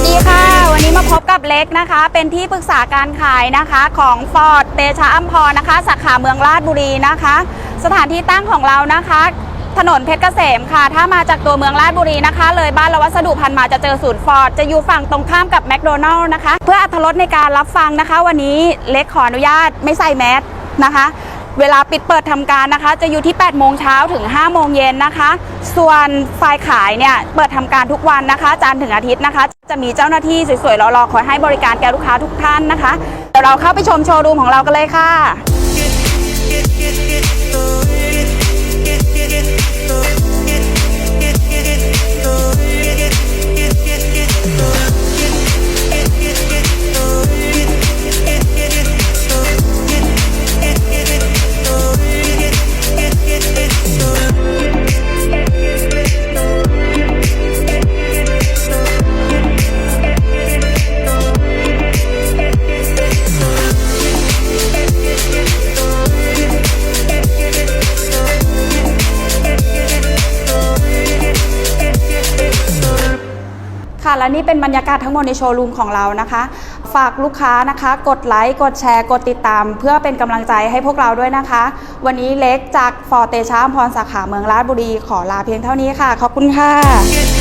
สดีค่ะ วันนี้มาพบกับเล็กนะคะ เป็นที่ปรึกษาการขายนะคะของฟอร์ดเตชะอัมพรนะคะ สาขาเมืองราชบุรีนะคะ สถานที่ตั้งของเรานะคะ ถนนเพชรเกษมค่ะ ถ้ามาจากตัวเมืองราชบุรีนะคะ เลยบ้านละวัสดุพันมาจะเจอศูนย์ฟอร์ดจะอยู่ฝั่งตรงข้ามกับแมคโดนัลล์นะคะ เพื่ออรรถรสในการรับฟังนะคะ วันนี้เล็กขออนุญาตไม่ใส่แมสนะคะ เวลาปิดเปิดทำการนะคะ จะอยู่ที่ 8 โมงเช้าถึง 5 โมงเย็นนะคะ ส่วนฝ่ายขายเนี่ยเปิดทำการทุกวันนะคะ จันทร์ถึงอาทิตย์นะคะ จะมีเจ้าหน้าที่สวยๆรอๆคอยให้บริการแก่ลูกค้าทุกท่านนะคะเดี๋ยวเราเข้าไปชมโชว์รูมของเรากันเลยค่ะ ค่ะ และนี่เป็นบรรยากาศทั้งหมดในโชว์รูมของเรานะคะ ฝากลูกค้านะคะ กดไลค์ กดแชร์ กดติดตาม เพื่อเป็นกำลังใจให้พวกเราด้วยนะคะ วันนี้เล็กจากฟอร์เตชามพรสาขาเมืองราชบุรีขอลาเพียงเท่านี้ค่ะ ขอบคุณค่ะ